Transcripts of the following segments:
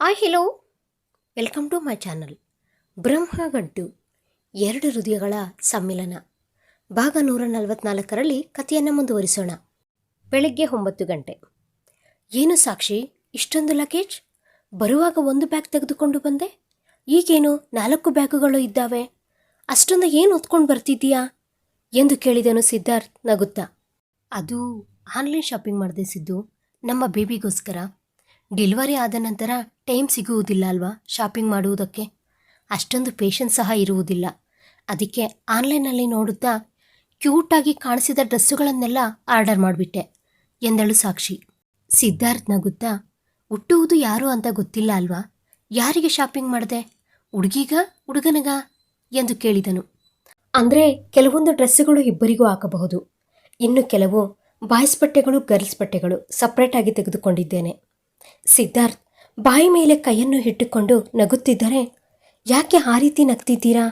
Hi hello welcome to my channel Brahmagantu, ಎರಡು ಹೃದಯಗಳ ಸಮ್ಮಿಲನ. ಭಾಗ ನೂರ ನಲವತ್ನಾಲ್ಕರಲ್ಲಿ ಕಥೆಯನ್ನು ಮುಂದುವರಿಸೋಣ. ಬೆಳಗ್ಗೆ ಒಂಬತ್ತು ಗಂಟೆ. ಏನು ಸಾಕ್ಷಿ? ಇಷ್ಟೊಂದು ಲಗೇಜ್ ಬರುವಾಗ ಒಂದು ಬ್ಯಾಗ್ ತೆಗೆದುಕೊಂಡು ಬಂದೆ? ಈಗೇನು ನಾಲ್ಕು ಬ್ಯಾಗುಗಳು ಇದ್ದಾವೆ? ಅಷ್ಟೊಂದು ಏನು ಹೊತ್ಕೊಂಡು ಬರ್ತಿದ್ದೀಯಾ? ಎಂದು ಕೇಳಿದನು ಸಿದ್ಧಾರ್ಥ್ ನಗುತ್ತಾ. ಅದು ಆನ್ಲೈನ್ ಶಾಪಿಂಗ್ ಮಾಡಿದೆ ಸಿದ್ದು, ನಮ್ಮ ಬೇಬಿಗೋಸ್ಕರ ಡೆಲಿವರಿ ಆದ ನಂತರ ಟೈಮ್ ಸಿಗುವುದಿಲ್ಲ ಅಲ್ವಾ ಶಾಪಿಂಗ್ ಮಾಡುವುದಕ್ಕೆ? ಅಷ್ಟೊಂದು ಪೇಷನ್ಸ್ ಸಹ ಇರುವುದಿಲ್ಲ. ಅದಕ್ಕೆ ಆನ್ಲೈನಲ್ಲಿ ನೋಡುತ್ತಾ ಕ್ಯೂಟಾಗಿ ಕಾಣಿಸಿದ ಡ್ರೆಸ್ಸುಗಳನ್ನೆಲ್ಲ ಆರ್ಡರ್ ಮಾಡಿಬಿಟ್ಟೆ. ಎಂದಳು ಸಾಕ್ಷಿ. ಸಿದ್ಧಾರ್ಥ್ ನಗುತ್ತಾ, ಹುಟ್ಟುವುದು ಯಾರು ಅಂತ ಗೊತ್ತಿಲ್ಲ ಅಲ್ವಾ? ಯಾರಿಗೆ ಶಾಪಿಂಗ್ ಮಾಡಿದೆ? ಹುಡುಗಿಗ, ಹುಡುಗನಗ? ಎಂದು ಕೇಳಿದನು. ಅಂದರೆ ಕೆಲವೊಂದು ಡ್ರೆಸ್ಸುಗಳು ಇಬ್ಬರಿಗೂ ಹಾಕಬಹುದು. ಇನ್ನು ಕೆಲವು ಬಾಯ್ಸ್ ಬಟ್ಟೆಗಳು ಗರ್ಲ್ಸ್ ಬಟ್ಟೆಗಳು ಸಪ್ರೇಟಾಗಿ ತೆಗೆದುಕೊಂಡಿದ್ದೇನೆ. ಸಿದ್ಧಾರ್ಥ್, ಬಾಯಿ ಮೇಲೆ ಕೈಯನ್ನು ಇಟ್ಟುಕೊಂಡು ನಗುತ್ತಿದ್ದರೆ ಯಾಕೆ ಆ ರೀತಿ ನಗ್ತಿದ್ದೀರಾ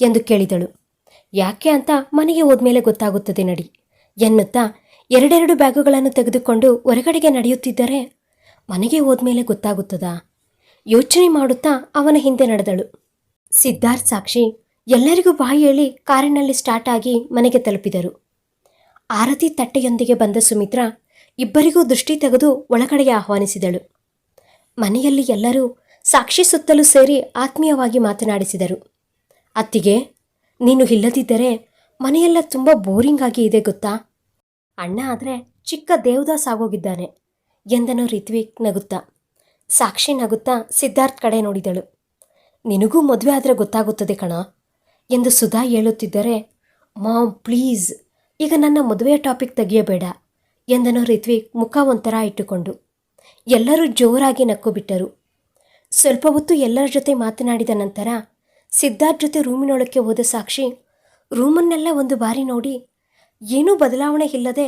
ಎಂದು ಕೇಳಿದಳು. ಯಾಕೆ ಅಂತ ಮನೆಗೆ ಹೋದ್ಮೇಲೆ ಗೊತ್ತಾಗುತ್ತದೆ ನಡಿ ಎನ್ನುತ್ತಾ ಎರಡೆರಡು ಬ್ಯಾಗುಗಳನ್ನು ತೆಗೆದುಕೊಂಡು ಹೊರಗಡೆಗೆ ನಡೆಯುತ್ತಿದ್ದರೆ ಮನೆಗೆ ಹೋದ್ಮೇಲೆ ಗೊತ್ತಾಗುತ್ತದಾ? ಯೋಚನೆ ಮಾಡುತ್ತಾ ಅವನ ಹಿಂದೆ ನಡೆದಳು. ಸಿದ್ಧಾರ್ಥ್ ಸಾಕ್ಷಿ, ಎಲ್ಲರಿಗೂ ಬಾಯಿ ಹೇಳಿ ಕಾರಿನಲ್ಲಿ ಸ್ಟಾರ್ಟ್ ಆಗಿ ಮನೆಗೆ ತಲುಪಿದರು. ಆರತಿ ತಟ್ಟೆಯೊಂದಿಗೆ ಬಂದ ಸುಮಿತ್ರಾ ಇಬ್ಬರಿಗೂ ದೃಷ್ಟಿ ತೆಗೆದು ಒಳಗಡೆಗೆ ಆಹ್ವಾನಿಸಿದಳು. ಮನೆಯಲ್ಲಿ ಎಲ್ಲರೂ ಸಾಕ್ಷಿ ಸುತ್ತಲೂ ಸೇರಿ ಆತ್ಮೀಯವಾಗಿ ಮಾತನಾಡಿಸಿದರು. ಅತ್ತಿಗೆ, ನೀನು ಇಲ್ಲದಿದ್ದರೆ ಮನೆಯೆಲ್ಲ ತುಂಬ ಬೋರಿಂಗ್ ಆಗಿ ಇದೆ ಗೊತ್ತಾ? ಅಣ್ಣ ಆದರೆ ಚಿಕ್ಕ ದೇವದಾಸ್ ಆಗೋಗಿದ್ದಾನೆ ಎಂದನು ರಿತ್ವಿಕ್ ನಗುತ್ತಾ. ಸಾಕ್ಷಿ ನಗುತ್ತಾ ಸಿದ್ಧಾರ್ಥ್ ಕಡೆ ನೋಡಿದಳು. ನಿನಗೂ ಮದುವೆ ಆದರೆ ಗೊತ್ತಾಗುತ್ತದೆ ಕಣ ಎಂದು ಸುಧಾ ಹೇಳುತ್ತಿದ್ದರೆ, ಮಾಮ್, ಪ್ಲೀಸ್, ಈಗ ನನ್ನ ಮದುವೆಯ ಟಾಪಿಕ್ ತೆಗೆಯಬೇಡ. ಎಂದನು ರಿತ್ವಿಕ್ ಮುಖ ಒಂಥರ ಇಟ್ಟುಕೊಂಡು. ಎಲ್ಲರೂ ಜೋರಾಗಿ ನಕ್ಕು ಬಿಟ್ಟರು. ಸ್ವಲ್ಪ ಹೊತ್ತು ಎಲ್ಲರ ಜೊತೆ ಮಾತನಾಡಿದ ನಂತರ ಸಿದ್ಧಾರ್ಥ್ ಜೊತೆ ರೂಮಿನೊಳಕ್ಕೆ ಹೋದ ಸಾಕ್ಷಿ ರೂಮನ್ನೆಲ್ಲ ಒಂದು ಬಾರಿ ನೋಡಿ, ಏನೂ ಬದಲಾವಣೆ ಇಲ್ಲದೆ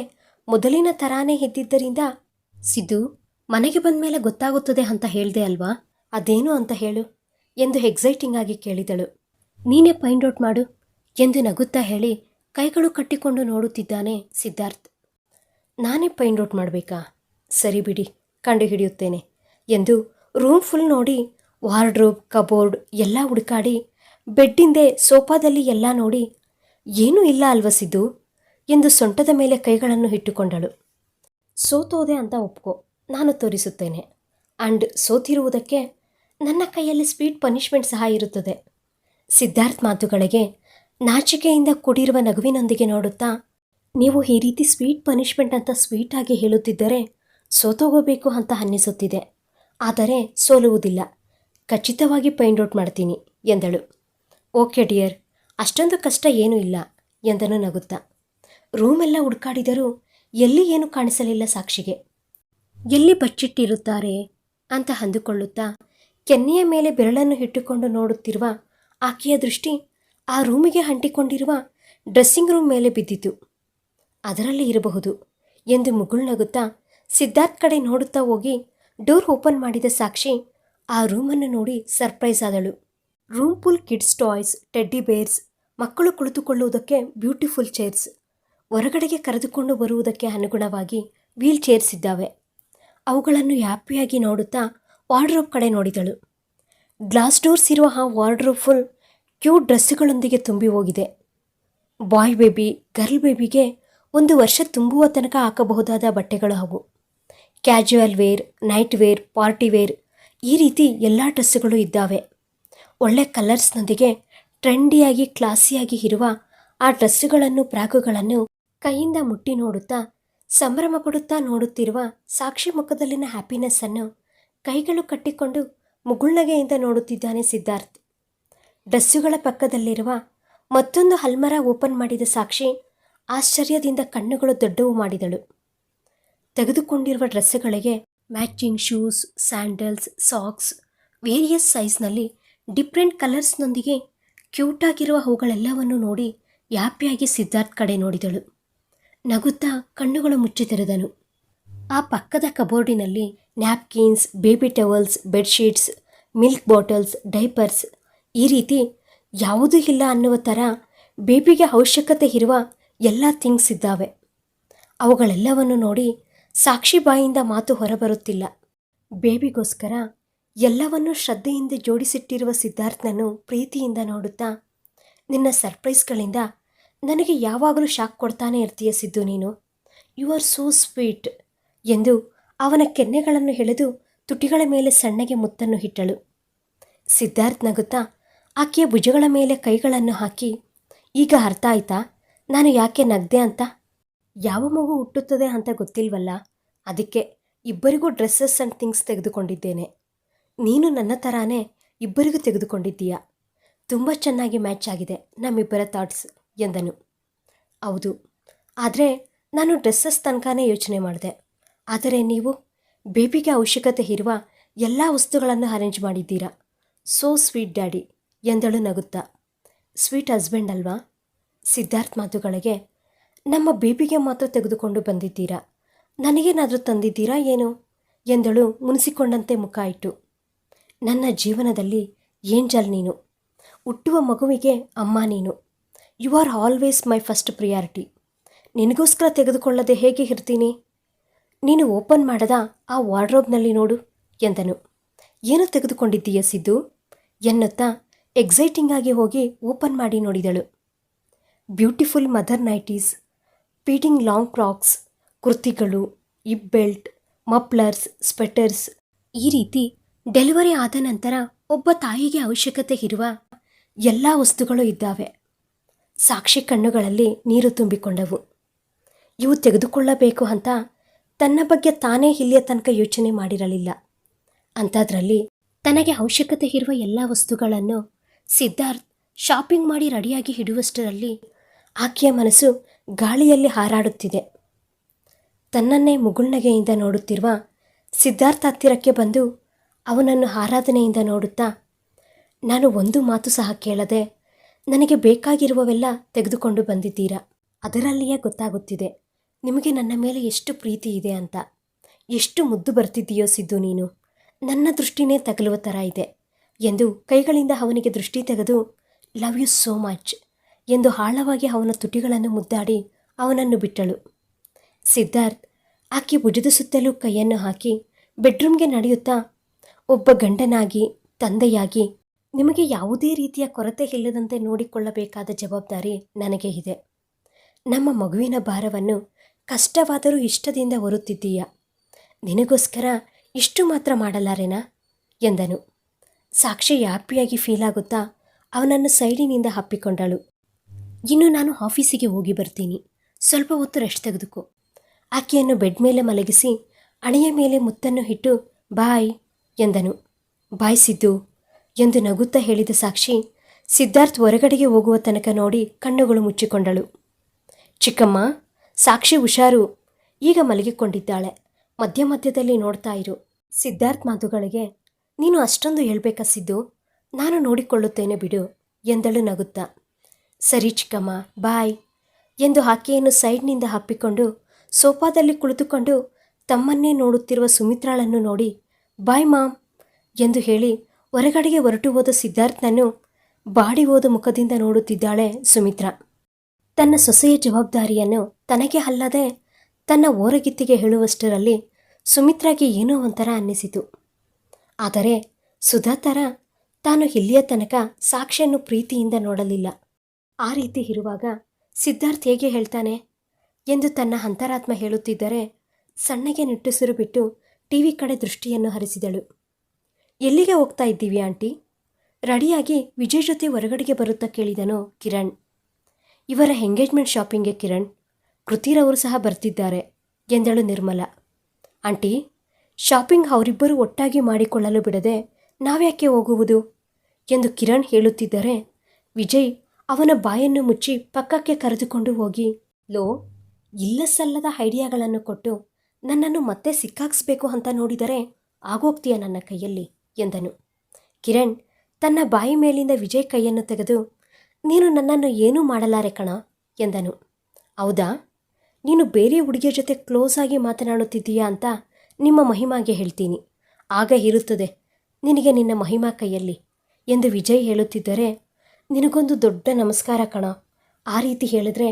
ಮೊದಲಿನ ಥರಾನೇ ಇದ್ದಿದ್ದರಿಂದ, ಸಿದ್ದು, ಮನೆಗೆ ಬಂದ ಮೇಲೆ ಗೊತ್ತಾಗುತ್ತದೆ ಅಂತ ಹೇಳಿದೆ ಅಲ್ವಾ? ಅದೇನು ಅಂತ ಹೇಳು ಎಂದು ಎಕ್ಸೈಟಿಂಗ್ ಆಗಿ ಕೇಳಿದಳು. ನೀನೇ ಫೈಂಡ್ ಔಟ್ ಮಾಡು ಎಂದು ನಗುತ್ತಾ ಹೇಳಿ ಕೈಗಳು ಕಟ್ಟಿಕೊಂಡು ನೋಡುತ್ತಿದ್ದಾನೆ ಸಿದ್ಧಾರ್ಥ್. ನಾನೇ ಪೈಂಡ್ ಔಟ್ ಮಾಡಬೇಕಾ? ಸರಿ ಬಿಡಿ, ಕಂಡುಹಿಡಿಯುತ್ತೇನೆ ಎಂದು ರೂಮ್ ಫುಲ್ ನೋಡಿ ವಾರ್ಡ್ರೋಬ್ ಕಬೋರ್ಡ್ ಎಲ್ಲ ಹುಡುಕಾಡಿ, ಬೆಡ್ಡಿಂದೆ ಸೋಫಾದಲ್ಲಿ ಎಲ್ಲ ನೋಡಿ, ಏನೂ ಇಲ್ಲ ಅಲ್ವಸಿದ್ದು ಎಂದು ಸೊಂಟದ ಮೇಲೆ ಕೈಗಳನ್ನು ಇಟ್ಟುಕೊಂಡಳು. ಸೋತೋದೆ ಅಂತ ಒಪ್ಕೋ, ನಾನು ತೋರಿಸುತ್ತೇನೆ. ಆ್ಯಂಡ್ ಸೋತಿರುವುದಕ್ಕೆ ನನ್ನ ಕೈಯಲ್ಲಿ ಸ್ವೀಟ್ ಪನಿಷ್ಮೆಂಟ್ ಸಹ ಇರುತ್ತದೆ. ಸಿದ್ಧಾರ್ಥ್ ಮಾತುಗಳಿಗೆ ನಾಚಿಕೆಯಿಂದ ಕೂಡಿರುವ ನಗುವಿನೊಂದಿಗೆ ನೋಡುತ್ತಾ ನೀವು ಈ ರೀತಿ ಸ್ವೀಟ್ ಪನಿಷ್ಮೆಂಟ್ ಅಂತ ಸ್ವೀಟಾಗಿ ಹೇಳುತ್ತಿದ್ದರೆ ಸೋತೋಗಬೇಕು ಅಂತ ಅನ್ನಿಸುತ್ತಿದೆ. ಆದರೆ ಸೋಲುವುದಿಲ್ಲ. ಖಚಿತವಾಗಿ ಪೈಂಡ್ ಔಟ್ ಮಾಡ್ತೀನಿ, ಎಂದಳು. ಓಕೆ ಡಿಯರ್, ಅಷ್ಟೊಂದು ಕಷ್ಟ ಏನೂ ಇಲ್ಲ, ಎಂದನು ನಗುತ್ತಾ. ರೂಮೆಲ್ಲ ಹುಡುಕಾಡಿದರೂ ಎಲ್ಲಿ ಏನೂ ಕಾಣಿಸಲಿಲ್ಲ ಸಾಕ್ಷಿಗೆ. ಎಲ್ಲಿ ಬಚ್ಚಿಟ್ಟಿರುತ್ತಾರೆ ಅಂತ ಅಂದುಕೊಳ್ಳುತ್ತಾ ಕೆನ್ನೆಯ ಮೇಲೆ ಬೆರಳನ್ನು ಇಟ್ಟುಕೊಂಡು ನೋಡುತ್ತಿರುವ ಆಕೆಯ ದೃಷ್ಟಿ ಆ ರೂಮಿಗೆ ಅಂಟಿಕೊಂಡಿರುವ ಡ್ರೆಸ್ಸಿಂಗ್ ರೂಮ್ ಮೇಲೆ ಬಿದ್ದಿತು. ಅದರಲ್ಲಿ ಇರಬಹುದು ಎಂದು ಮುಗುಳ್ನಗುತ್ತಾ ಸಿದ್ಧಾರ್ಥ್ ಕಡೆ ನೋಡುತ್ತಾ ಹೋಗಿ ಡೋರ್ ಓಪನ್ ಮಾಡಿದ ಸಾಕ್ಷಿ ಆ ರೂಮನ್ನು ನೋಡಿ surprise ಆದಳು. Room full kids toys, teddy bears, ಮಕ್ಕಳು ಕುಳಿತುಕೊಳ್ಳುವುದಕ್ಕೆ ಬ್ಯೂಟಿಫುಲ್ ಚೇರ್ಸ್. ಹೊರಗಡೆಗೆ ಕರೆದುಕೊಂಡು ಬರುವುದಕ್ಕೆ ಅನುಗುಣವಾಗಿ ವೀಲ್ ಚೇರ್ಸ್ ಇದ್ದಾವೆ. ಅವುಗಳನ್ನು ಹ್ಯಾಪಿಯಾಗಿ ನೋಡುತ್ತಾ ವಾರ್ಡ್ರೋಬ್ ಕಡೆ ನೋಡಿದಳು. ಗ್ಲಾಸ್ ಡೋರ್ಸ್ ಇರುವ ಆ ವಾರ್ಡ್ರೋಬ್ ಫುಲ್ ಕ್ಯೂಟ್ ಡ್ರೆಸ್ಸುಗಳೊಂದಿಗೆ ತುಂಬಿ ಹೋಗಿದೆ ಬಾಯ್ ಬೇಬಿ, ಗರ್ಲ್ ಬೇಬಿಗೆ ಒಂದು ವರ್ಷ ತುಂಬುವ ತನಕ ಹಾಕಬಹುದಾದ ಬಟ್ಟೆಗಳು ಅವು. Casual wear night wear party wear ಈ ರೀತಿ ಎಲ್ಲ ಡ್ರೆಸ್ಸುಗಳು ಇದ್ದಾವೆ. ಒಳ್ಳೆ ಕಲರ್ಸ್ನೊಂದಿಗೆ ಟ್ರೆಂಡಿಯಾಗಿ ಕ್ಲಾಸಿಯಾಗಿ ಇರುವ ಆ ಡ್ರೆಸ್ಸುಗಳನ್ನು, ಪ್ರಾಗುಗಳನ್ನು ಕೈಯಿಂದ ಮುಟ್ಟಿ ನೋಡುತ್ತಾ, ಸಂಭ್ರಮ ಪಡುತ್ತಾ ನೋಡುತ್ತಿರುವ ಸಾಕ್ಷಿ ಮುಖದಲ್ಲಿನ ಹ್ಯಾಪಿನೆಸ್ಸನ್ನು ಕೈಗಳು ಕಟ್ಟಿಕೊಂಡು ಮುಗುಳ್ನಗೆಯಿಂದ ನೋಡುತ್ತಿದ್ದಾನೆ ಸಿದ್ಧಾರ್ಥ್. ಡ್ರೆಸ್ಸುಗಳ ಪಕ್ಕದಲ್ಲಿರುವ ಮತ್ತೊಂದು ಹಲ್ಮರ ಓಪನ್ ಮಾಡಿದ ಸಾಕ್ಷಿ ಆಶ್ಚರ್ಯದಿಂದ ಕಣ್ಣುಗಳು ದೊಡ್ಡವು ಮಾಡಿದಳು. ತೆಗೆದುಕೊಂಡಿರುವ ಡ್ರೆಸ್ಸುಗಳಿಗೆ matching shoes, sandals, socks various ಸೈಜ್ನಲ್ಲಿ different ಕಲರ್ಸ್ನೊಂದಿಗೆ ಕ್ಯೂಟಾಗಿರುವ ಅವುಗಳೆಲ್ಲವನ್ನು ನೋಡಿ ಯಾಪಿಯಾಗಿ ಸಿದ್ಧಾರ್ಥ್ ಕಡೆ ನೋಡಿದಳು. ನಗುತ್ತಾ ಕಣ್ಣುಗಳು ಮುಚ್ಚಿ ತೆರೆದನು ಆ ಪಕ್ಕದ ಕಬೋರ್ಡಿನಲ್ಲಿ napkins, baby towels, bedsheets, milk bottles, diapers ಈ ರೀತಿ ಯಾವುದೂ ಇಲ್ಲ ಅನ್ನುವ ಥರ ಬೇಬಿಗೆ ಅವಶ್ಯಕತೆ ಇರುವ ಎಲ್ಲ ಥಿಂಗ್ಸ್ ಇದ್ದಾವೆ. ಅವುಗಳೆಲ್ಲವನ್ನು ನೋಡಿ ಸಾಕ್ಷಿ ಬಾಯಿಂದ ಮಾತು ಹೊರಬರುತ್ತಿಲ್ಲ. ಬೇಬಿಗೋಸ್ಕರ ಎಲ್ಲವನ್ನೂ ಶ್ರದ್ಧೆಯಿಂದ ಜೋಡಿಸಿಟ್ಟಿರುವ ಸಿದ್ಧಾರ್ಥನನ್ನು ಪ್ರೀತಿಯಿಂದ ನೋಡುತ್ತಾ, ನಿನ್ನ ಸರ್ಪ್ರೈಸ್ಗಳಿಂದ ನನಗೆ ಯಾವಾಗಲೂ ಶಾಕ್ ಕೊಡ್ತಾನೆ ಇರ್ತೀಯ ಸಿದ್ದು ನೀನು. ಯು ಆರ್ ಸೋ ಸ್ವೀಟ್ ಎಂದು ಅವನ ಕೆನ್ನೆಗಳನ್ನು ಎಳೆದು ತುಟಿಗಳ ಮೇಲೆ ಸಣ್ಣಗೆ ಮುತ್ತನ್ನು ಇಟ್ಟಳು. ಸಿದ್ಧಾರ್ಥ್ ನಗುತ್ತಾ, ಆಕೆಯ ಭುಜಗಳ ಮೇಲೆ ಕೈಗಳನ್ನು ಹಾಕಿ, ಈಗ ಅರ್ಥ ಆಯ್ತಾ? ನಾನು ಯಾಕೆ ನಗ್ದೆ ಅಂತ? ಯಾವ ಮಗು ಹುಟ್ಟುತ್ತದೆ ಅಂತ ಗೊತ್ತಿಲ್ವಲ್ಲ? ಅದಕ್ಕೆ ಇಬ್ಬರಿಗೂ ಡ್ರೆಸ್ಸಸ್ ಆ್ಯಂಡ್ ಥಿಂಗ್ಸ್ ತೆಗೆದುಕೊಂಡಿದ್ದೇನೆ. ನೀನು ನನ್ನ ಥರಾನೇ ಇಬ್ಬರಿಗೂ ತೆಗೆದುಕೊಂಡಿದ್ದೀಯ? ತುಂಬ ಚೆನ್ನಾಗಿ ಮ್ಯಾಚ್ ಆಗಿದೆ ನಮ್ಮಿಬ್ಬರ ಥಾಟ್ಸ್, ಎಂದನು. ಹೌದು. ಆದರೆ ನಾನು ಡ್ರೆಸ್ಸಸ್ ತನಕನೇ ಯೋಚನೆ ಮಾಡಿದೆ. ಆದರೆ ನೀವು ಬೇಬಿಗೆ ಅವಶ್ಯಕತೆ ಇರುವ ಎಲ್ಲ ವಸ್ತುಗಳನ್ನು ಅರೇಂಜ್ ಮಾಡಿದ್ದೀರಾ? ಸೋ ಸ್ವೀಟ್ ಡ್ಯಾಡಿ, ಎಂದಳು ನಗುತ್ತಾ. ಸ್ವೀಟ್ ಹಸ್ಬೆಂಡ್ ಅಲ್ವಾ? ಸಿದ್ಧಾರ್ಥ್ ಮಾತುಗಳಿಗೆ, ನಮ್ಮ ಬೇಬಿಗೆ ಮಾತ್ರ ತೆಗೆದುಕೊಂಡು ಬಂದಿದ್ದೀರಾ? ನನಗೇನಾದರೂ ತಂದಿದ್ದೀರಾ ಏನು? ಎಂದಳು ಮುನಿಸಿಕೊಂಡಂತೆ ಮುಖ ಇಟ್ಟು. ನನ್ನ ಜೀವನದಲ್ಲಿ ಏಂಜಲ್ ನೀನು. ಹುಟ್ಟುವ ಮಗುವಿಗೆ ಅಮ್ಮ ನೀನು. You are always my first priority. ನಿನಗೋಸ್ಕರ ತೆಗೆದುಕೊಳ್ಳದೆ ಹೇಗೆ ಇರ್ತೀನಿ? ನೀನು ಓಪನ್ ಮಾಡದ ಆ ವಾರ್ಡ್ರೋಬ್ನಲ್ಲಿ ನೋಡು, ಎಂದನು. ಏನು ತೆಗೆದುಕೊಂಡಿದ್ದೀಯ ಸಿದ್ದು? ಎನ್ನುತ್ತಾ ಎಕ್ಸೈಟಿಂಗ್ ಆಗಿ ಹೋಗಿ ಓಪನ್ ಮಾಡಿ ನೋಡಿದಳು. Beautiful mother nighties feeding long frocks ಕುರ್ತಿಗಳು ಇಬ್ ಬೆಲ್ಟ್ ಮಪ್ಲರ್ಸ್ ಸ್ವೆಟರ್ಸ್. ಈ ರೀತಿ ಡೆಲಿವರಿ ಆದ ನಂತರ ಒಬ್ಬ ತಾಯಿಗೆ ಅವಶ್ಯಕತೆ ಇರುವ ಎಲ್ಲ ವಸ್ತುಗಳು ಇದ್ದಾವೆ. ಸಾಕ್ಷಿ ಕಣ್ಣುಗಳಲ್ಲಿ ನೀರು ತುಂಬಿಕೊಂಡವು. ಇವು ತೆಗೆದುಕೊಳ್ಳಬೇಕು ಅಂತ ತನ್ನ ಬಗ್ಗೆ ತಾನೇ ಇಲ್ಲಿಯ ತನಕ ಯೋಚನೆ ಮಾಡಿರಲಿಲ್ಲ. ಅಂಥದ್ರಲ್ಲಿ ತನಗೆ ಅವಶ್ಯಕತೆ ಇರುವ ಎಲ್ಲ ವಸ್ತುಗಳನ್ನು ಸಿದ್ಧಾರ್ಥ್ ಶಾಪಿಂಗ್ ಮಾಡಿ ರೆಡಿಯಾಗಿ ಇಡುವಷ್ಟರಲ್ಲಿ ಆಕೆಯ ಮನಸ್ಸು ಗಾಳಿಯಲ್ಲಿ ಹಾರಾಡುತ್ತಿದೆ. ತನ್ನನ್ನೇ ಮುಗುಳ್ನಗೆಯಿಂದ ನೋಡುತ್ತಿರುವ ಸಿದ್ಧಾರ್ಥ ಹತ್ತಿರಕ್ಕೆ ಬಂದು ಅವನನ್ನು ಆರಾಧನೆಯಿಂದ ನೋಡುತ್ತಾ, ನಾನು ಒಂದು ಮಾತು ಸಹ ಕೇಳದೆ ನನಗೆ ಬೇಕಾಗಿರುವವೆಲ್ಲ ತೆಗೆದುಕೊಂಡು ಬಂದಿದ್ದೀರಾ? ಅದರಲ್ಲಿಯೇ ಗೊತ್ತಾಗುತ್ತಿದೆ. ನಿಮಗೆ ನನ್ನ ಮೇಲೆ ಎಷ್ಟು ಪ್ರೀತಿ ಇದೆ ಅಂತ. ಎಷ್ಟು ಮುದ್ದು ಬರ್ತಿದ್ದೀಯೋ ಸಿದ್ದು ನೀನು. ನನ್ನ ದೃಷ್ಟಿನೇ ತಗಲುವ ಥರ ಇದೆ ಎಂದು ಕೈಗಳಿಂದ ಅವನಿಗೆ ದೃಷ್ಟಿ ತೆಗೆದು ಲವ್ ಯು ಸೋ ಮಚ್ ಎಂದು ಆಳವಾಗಿ ಅವನ ತುಟಿಗಳನ್ನು ಮುದ್ದಾಡಿ ಅವನನ್ನು ಬಿಟ್ಟಳು. ಸಿದ್ಧಾರ್ಥ್ ಆಕೆ ಭುಜದ ಸುತ್ತಲೂ ಕೈಯನ್ನು ಹಾಕಿ ಬೆಡ್ರೂಮ್ಗೆ ನಡೆಯುತ್ತಾ ಒಬ್ಬ ಗಂಡನಾಗಿ, ತಂದೆಯಾಗಿ ನಿಮಗೆ ಯಾವುದೇ ರೀತಿಯ ಕೊರತೆ ಇಲ್ಲದಂತೆ ನೋಡಿಕೊಳ್ಳಬೇಕಾದ ಜವಾಬ್ದಾರಿ ನನಗೆ ಇದೆ. ನಮ್ಮ ಮಗುವಿನ ಭಾರವನ್ನು ಕಷ್ಟವಾದರೂ ಇಷ್ಟದಿಂದ ಹೊರುತ್ತಿದ್ದೀಯ. ನಿನಗೋಸ್ಕರ ಇಷ್ಟು ಮಾತ್ರ ಮಾಡಲಾರೆನಾ? ಎಂದನು. ಸಾಕ್ಷಿ ಹ್ಯಾಪಿಯಾಗಿ ಫೀಲ್ ಆಗುತ್ತಾ ಅವನನ್ನು ಸೈಡಿನಿಂದ ಹಪ್ಪಿಕೊಂಡಳು ಇನ್ನು ನಾನು ಆಫೀಸಿಗೆ ಹೋಗಿ ಬರ್ತೀನಿ. ಸ್ವಲ್ಪ ಹೊತ್ತು ರೆಸ್ಟ್ ತೆಗೆದುಕೋ. ಆಕೆಯನ್ನು ಬೆಡ್ ಮೇಲೆ ಮಲಗಿಸಿ, ಅಣೆಯ ಮೇಲೆ ಮುತ್ತನ್ನು ಇಟ್ಟು, ಬಾಯ್, ಎಂದನು. ಬಾಯ್, ಸಿದ್ದು, ಎಂದು ನಗುತ್ತಾ ಹೇಳಿದ ಸಾಕ್ಷಿ, ಸಿದ್ಧಾರ್ಥ್ ಹೊರಗಡೆಗೆ ಹೋಗುವ ತನಕ ನೋಡಿ ಕಣ್ಣುಗಳು ಮುಚ್ಚಿಕೊಂಡಳು. ಚಿಕ್ಕಮ್ಮ, ಸಾಕ್ಷಿ ಹುಷಾರು. ಈಗ ಮಲಗಿಕೊಂಡಿದ್ದಾಳೆ. ಮಧ್ಯ ಮಧ್ಯದಲ್ಲಿ ನೋಡ್ತಾ ಇರು. ಸಿದ್ಧಾರ್ಥ್ ಮಾತುಗಳಿಗೆ, ನೀನು ಅಷ್ಟೊಂದು ಹೇಳಬೇಕಾ, ಸಿದ್ದು? ನಾನು ನೋಡಿಕೊಳ್ಳುತ್ತೇನೆ ಬಿಡು, ಎಂದಳು ನಗುತ್ತಾ. ಸರಿ ಚಿಕ್ಕಮ್ಮ, ಬಾಯ್ ಎಂದು ಆಕೆಯನ್ನು ಸೈಡ್ನಿಂದ ಹಪ್ಪಿಕೊಂಡು ಸೋಫಾದಲ್ಲಿ ಕುಳಿತುಕೊಂಡು ತಮ್ಮನ್ನೇ ನೋಡುತ್ತಿರುವ ಸುಮಿತ್ರಾಳನ್ನು ನೋಡಿ, ಬಾಯ್ ಮಾಮ್ ಎಂದು ಹೇಳಿ ಹೊರಗಡೆಗೆ ಹೊರಟು ಹೋದ ಸಿದ್ಧಾರ್ಥನನ್ನು ಬಾಡಿ ಹೋದ ಮುಖದಿಂದ ನೋಡುತ್ತಿದ್ದಾಳೆ ಸುಮಿತ್ರಾ. ತನ್ನ ಸೊಸೆಯ ಜವಾಬ್ದಾರಿಯನ್ನು ತನಗೆ ಅಲ್ಲದೆ ತನ್ನ ಓರಗಿತ್ತಿಗೆ ಹೇಳುವಷ್ಟರಲ್ಲಿ ಸುಮಿತ್ರಾಗೆ ಏನೋ ಒಂಥರ ಅನ್ನಿಸಿತು. ಆದರೆ ಸುಧಾ ಥರ ತಾನು ಇಲ್ಲಿಯ ತನಕ ಸಾಕ್ಷಿಯನ್ನು ಪ್ರೀತಿಯಿಂದ ನೋಡಲಿಲ್ಲ. ಆ ರೀತಿ ಇರುವಾಗ ಸಿದ್ಧಾರ್ಥ್ ಹೇಗೆ ಹೇಳ್ತಾನೆ? ಎಂದು ತನ್ನ ಅಂತರಾತ್ಮ ಹೇಳುತ್ತಿದ್ದರೆ ಸಣ್ಣಗೆ ನಿಟ್ಟುಸಿರು ಬಿಟ್ಟು ಟಿ ವಿ ಕಡೆ ದೃಷ್ಟಿಯನ್ನು ಹರಿಸಿದಳು. ಎಲ್ಲಿಗೆ ಹೋಗ್ತಾ ಇದ್ದೀವಿ ಆಂಟಿ? ರೆಡಿಯಾಗಿ ವಿಜಯ್ ಜೊತೆ ಹೊರಗಡೆಗೆ ಬರುತ್ತಾ ಕೇಳಿದನು ಕಿರಣ್. ಇವರ ಎಂಗೇಜ್ಮೆಂಟ್ ಶಾಪಿಂಗ್ಗೆ ಕಿರಣ್. ಕೃತಿರವರು ಸಹ ಬರ್ತಿದ್ದಾರೆ, ಎಂದಳು ನಿರ್ಮಲ. ಆಂಟಿ, ಶಾಪಿಂಗ್ ಅವರಿಬ್ಬರು ಒಟ್ಟಾಗಿ ಮಾಡಿಕೊಳ್ಳಲು ಬಿಡದೆ ನಾವ್ಯಾಕೆ ಹೋಗುವುದು? ಎಂದು ಕಿರಣ್ ಹೇಳುತ್ತಿದ್ದರೆ ವಿಜಯ್ ಅವನ ಬಾಯನ್ನು ಮುಚ್ಚಿ ಪಕ್ಕಕ್ಕೆ ಕರೆದುಕೊಂಡು ಹೋಗಿ, ಲೋ ಇಲ್ಲ ಸಲ್ಲದ ಐಡಿಯಾಗಳನ್ನು ಕೊಟ್ಟು ನನ್ನನ್ನು ಮತ್ತೆ ಸಿಕ್ಕಾಕ್ಸ್ಬೇಕು ಅಂತ ನೋಡಿದರೆ ಆಗೋಗ್ತೀಯ ನನ್ನ ಕೈಯಲ್ಲಿ? ಎಂದನು. ಕಿರಣ್ ತನ್ನ ಬಾಯಿ ಮೇಲಿಂದ ವಿಜಯ್ ಕೈಯನ್ನು ತೆಗೆದು, ನೀನು ನನ್ನನ್ನು ಏನೂ ಮಾಡಲಾರೆ ಕಣ? ಎಂದನು. ಹೌದಾ? ನೀನು ಬೇರೆ ಹುಡುಗಿಯ ಜೊತೆ ಕ್ಲೋಸ್ ಆಗಿ ಮಾತನಾಡುತ್ತಿದ್ದೀಯಾ ಅಂತ ನಿಮ್ಮ ಮಹಿಮಾಗೆ ಹೇಳ್ತೀನಿ. ಆಗ ಇರುತ್ತದೆ, ನಿನಗೆ ನಿನ್ನ ಮಹಿಮಾ ಕೈಯಲ್ಲಿ ಎಂದು ವಿಜಯ್ ಹೇಳುತ್ತಿದ್ದರೆ ನಿನಗೊಂದು ದೊಡ್ಡ ನಮಸ್ಕಾರ ಕಣ. ಆ ರೀತಿ ಹೇಳಿದ್ರೆ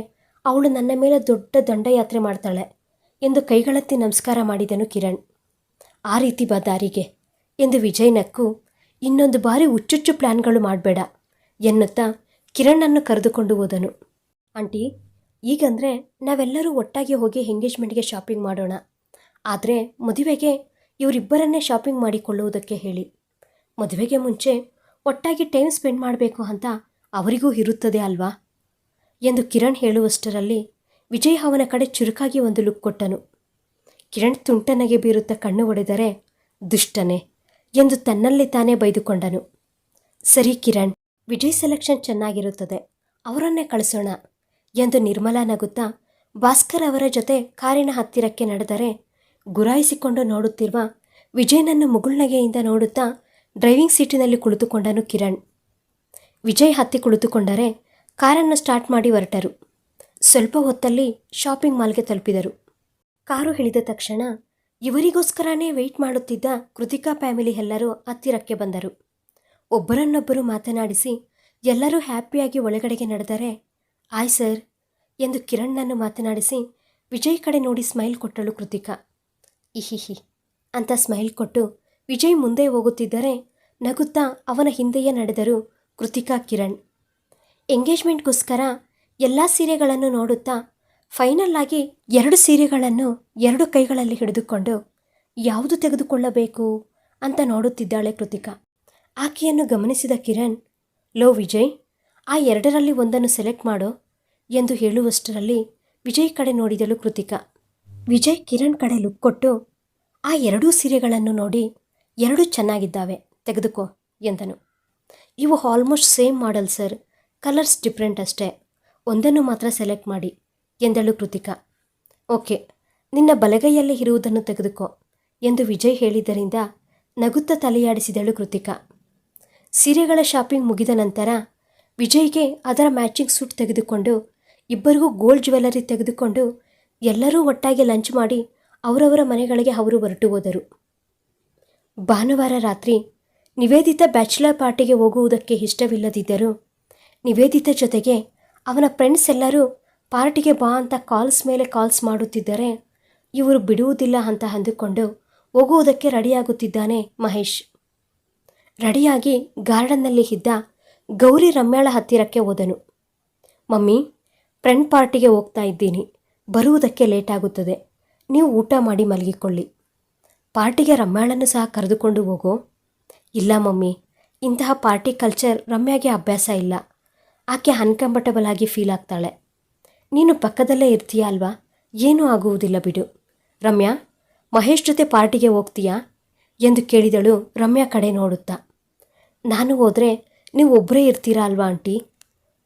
ಅವಳು ನನ್ನ ಮೇಲೆ ದೊಡ್ಡ ದಂಡಯಾತ್ರೆ ಮಾಡ್ತಾಳೆ ಎಂದು ಕೈಗಳತ್ತಿ ನಮಸ್ಕಾರ ಮಾಡಿದನು ಕಿರಣ್. ಆ ರೀತಿ ಬಾ ದಾರಿಗೆ ಎಂದು ವಿಜಯ್ ನಕ್ಕು ಇನ್ನೊಂದು ಬಾರಿ ಹುಚ್ಚುಚ್ಚು ಪ್ಲ್ಯಾನ್ಗಳು ಮಾಡಬೇಡ ಎನ್ನುತ್ತಾ ಕಿರಣನ್ನು ಕರೆದುಕೊಂಡು ಹೋದನು. ಆಂಟಿ, ಈಗಂದರೆ ನಾವೆಲ್ಲರೂ ಒಟ್ಟಾಗಿ ಹೋಗಿ ಎಂಗೇಜ್ಮೆಂಟ್ಗೆ ಶಾಪಿಂಗ್ ಮಾಡೋಣ. ಆದರೆ ಮದುವೆಗೆ ಇವರಿಬ್ಬರನ್ನೇ ಶಾಪಿಂಗ್ ಮಾಡಿಕೊಳ್ಳುವುದಕ್ಕೆ ಹೇಳಿ. ಮದುವೆಗೆ ಮುಂಚೆ ಒಟ್ಟಾಗಿ ಟೈಮ್ ಸ್ಪೆಂಡ್ ಮಾಡಬೇಕು ಅಂತ ಅವರಿಗೂ ಇರುತ್ತದೆ ಅಲ್ವಾ? ಎಂದು ಕಿರಣ್ ಹೇಳುವಷ್ಟರಲ್ಲಿ ವಿಜಯ್ ಅವನ ಕಡೆ ಚುರುಕಾಗಿ ಒಂದು ಲುಕ್ ಕೊಟ್ಟನು. ಕಿರಣ್ ತುಂಟನಗೆ ಬೀರುತ್ತಾ ಕಣ್ಣು ಹೊಡೆದರೆ ದುಷ್ಟನೆ ಎಂದು ತನ್ನಲ್ಲಿ ತಾನೇ ಬೈದುಕೊಂಡನು. ಸರಿ ಕಿರಣ್, ವಿಜಯ್ ಸೆಲೆಕ್ಷನ್ ಚೆನ್ನಾಗಿರುತ್ತದೆ. ಅವರನ್ನೇ ಕಳಿಸೋಣ ಎಂದು ನಿರ್ಮಲಾ ನಗುತ್ತಾ ಭಾಸ್ಕರ್ ಅವರ ಜೊತೆ ಕಾರಿನ ಹತ್ತಿರಕ್ಕೆ ನಡೆದರೆ ಗುರಾಯಿಸಿಕೊಂಡು ನೋಡುತ್ತಿರುವ ವಿಜಯನನ್ನು ಮುಗುಳ್ನಗೆಯಿಂದ ನೋಡುತ್ತಾ ಡ್ರೈವಿಂಗ್ ಸೀಟಿನಲ್ಲಿ ಕುಳಿತುಕೊಂಡನು ಕಿರಣ್. ವಿಜಯ್ ಹತ್ತಿ ಕುಳಿತುಕೊಂಡರೆ ಕಾರನ್ನು ಸ್ಟಾರ್ಟ್ ಮಾಡಿ ಹೊರಟರು. ಸ್ವಲ್ಪ ಹೊತ್ತಲ್ಲಿ ಶಾಪಿಂಗ್ ಮಾಲ್ಗೆ ತಲುಪಿದರು. ಕಾರು ಇಳಿದ ತಕ್ಷಣ ಇವರಿಗೋಸ್ಕರನೇ ವೆಯ್ಟ್ ಮಾಡುತ್ತಿದ್ದ ಕೃತಿಕಾ ಫ್ಯಾಮಿಲಿ ಎಲ್ಲರೂ ಹತ್ತಿರಕ್ಕೆ ಬಂದರು. ಒಬ್ಬರನ್ನೊಬ್ಬರು ಮಾತನಾಡಿಸಿ ಎಲ್ಲರೂ ಹ್ಯಾಪಿಯಾಗಿ ಒಳಗಡೆಗೆ ನಡೆದರೆ ಆಯ್ ಸರ್ ಎಂದು ಕಿರಣ್ನನ್ನು ಮಾತನಾಡಿಸಿ ವಿಜಯ್ ಕಡೆ ನೋಡಿ ಸ್ಮೈಲ್ ಕೊಟ್ಟಳು ಕೃತಿಕಾ. ಇಹಿಹಿ ಅಂತ ಸ್ಮೈಲ್ ಕೊಟ್ಟು ವಿಜಯ್ ಮುಂದೆ ಹೋಗುತ್ತಿದ್ದರೆ ನಗುತ್ತಾ ಅವನ ಹಿಂದೆಯೇ ನಡೆದರು ಕೃತಿಕಾ ಕಿರಣ್. ಎಂಗೇಜ್ಮೆಂಟ್ಗೋಸ್ಕರ ಎಲ್ಲ ಸೀರೆಗಳನ್ನು ನೋಡುತ್ತಾ ಫೈನಲ್ ಆಗಿ ಎರಡು ಸೀರೆಗಳನ್ನು ಎರಡು ಕೈಗಳಲ್ಲಿ ಹಿಡಿದುಕೊಂಡು ಯಾವುದು ತೆಗೆದುಕೊಳ್ಳಬೇಕು ಅಂತ ನೋಡುತ್ತಿದ್ದಾಳೆ ಕೃತಿಕಾ. ಆಕೆಯನ್ನು ಗಮನಿಸಿದ ಕಿರಣ್, ಲೋ ವಿಜಯ್, ಆ ಎರಡರಲ್ಲಿ ಒಂದನ್ನು ಸೆಲೆಕ್ಟ್ ಮಾಡು ಎಂದು ಹೇಳುವಷ್ಟರಲ್ಲಿ ವಿಜಯ್ ಕಡೆ ನೋಡಿದಳು ಕೃತಿಕಾ. ವಿಜಯ್ ಕಿರಣ್ ಕಡೆ ಲುಕ್ ಕೊಟ್ಟು ಆ ಎರಡೂ ಸೀರೆಗಳನ್ನು ನೋಡಿ ಎರಡೂ ಚೆನ್ನಾಗಿದ್ದಾವೆ. ತೆಗೆದುಕೋ, ಎಂದನು. ಇವು almost same model sir colours different ಅಷ್ಟೇ. ಒಂದನ್ನು ಮಾತ್ರ ಸೆಲೆಕ್ಟ್ ಮಾಡಿ, ಎಂದಳು ಕೃತಿಕಾ. ಓಕೆ ನಿನ್ನ ಬಲಗೈಯಲ್ಲಿ ಇರುವುದನ್ನು ತೆಗೆದುಕೋ, ಎಂದು ವಿಜಯ್ ಹೇಳಿದ್ದರಿಂದ ನಗುತ್ತ ತಲೆಯಾಡಿಸಿದಳು ಕೃತಿಕಾ. ಸೀರೆಗಳ ಶಾಪಿಂಗ್ ಮುಗಿದ ನಂತರ ವಿಜಯ್ಗೆ ಅದರ ಮ್ಯಾಚಿಂಗ್ ಸೂಟ್ ತೆಗೆದುಕೊಂಡು, ಇಬ್ಬರಿಗೂ ಗೋಲ್ಡ್ ಜ್ಯುವೆಲರಿ ತೆಗೆದುಕೊಂಡು ಎಲ್ಲರೂ ಒಟ್ಟಾಗಿ ಲಂಚ್ ಮಾಡಿ ಅವರವರ ಮನೆಗಳಿಗೆ ಅವರು ಹೊರಟು ಹೋದರು. ಭಾನುವಾರ ರಾತ್ರಿ ನಿವೇದಿತ ಬ್ಯಾಚುಲರ್ ಪಾರ್ಟಿಗೆ ಹೋಗುವುದಕ್ಕೆ ಇಷ್ಟವಿಲ್ಲದಿದ್ದರೂ ನಿವೇದಿತ ಜೊತೆಗೆ ಅವನ ಫ್ರೆಂಡ್ಸ್ ಎಲ್ಲರೂ ಪಾರ್ಟಿಗೆ ಬಾ ಅಂತ ಕಾಲ್ಸ್ ಮೇಲೆ ಕಾಲ್ಸ್ ಮಾಡುತ್ತಿದ್ದರೆ ಇವರು ಬಿಡುವುದಿಲ್ಲ ಅಂತ ಅಂದುಕೊಂಡು ಹೋಗುವುದಕ್ಕೆ ರೆಡಿಯಾಗುತ್ತಿದ್ದಾನೆ ಮಹೇಶ್. ರೆಡಿಯಾಗಿ ಗಾರ್ಡನ್ನಲ್ಲಿ ಇದ್ದ ಗೌರಿ ರಮ್ಯಾಳ ಹತ್ತಿರಕ್ಕೆ ಹೋದನು. ಮಮ್ಮಿ, ಫ್ರೆಂಡ್ ಪಾರ್ಟಿಗೆ ಹೋಗ್ತಾ ಇದ್ದೀನಿ. ಬರುವುದಕ್ಕೆ ಲೇಟ್ ಆಗುತ್ತದೆ ನೀವು ಊಟ ಮಾಡಿ ಮಲಗಿಕೊಳ್ಳಿ. ಪಾರ್ಟಿಗೆ ರಮ್ಯಾಳನ್ನು ಸಹ ಕರೆದುಕೊಂಡು ಹೋಗೋ. ಇಲ್ಲ ಮಮ್ಮಿ, ಇಂತಹ ಪಾರ್ಟಿ ಕಲ್ಚರ್ ರಮ್ಯಾಗೆ ಅಭ್ಯಾಸ ಇಲ್ಲ. ಆಕೆ ಅನ್ಕಂಫರ್ಟಬಲ್ ಆಗಿ ಫೀಲ್ ಆಗ್ತಾಳೆ. ನೀನು ಪಕ್ಕದಲ್ಲೇ ಇರ್ತೀಯ ಅಲ್ವಾ? ಏನೂ ಆಗುವುದಿಲ್ಲ ಬಿಡು. ರಮ್ಯಾ, ಮಹೇಶ್ ಜೊತೆ ಪಾರ್ಟಿಗೆ ಹೋಗ್ತೀಯಾ? ಎಂದು ಕೇಳಿದಳು ರಮ್ಯಾ ಕಡೆ ನೋಡುತ್ತಾ. ನಾನು ಹೋದರೆ ನೀವು ಒಬ್ಬರೇ ಇರ್ತೀರಾ ಅಲ್ವಾ ಆಂಟಿ?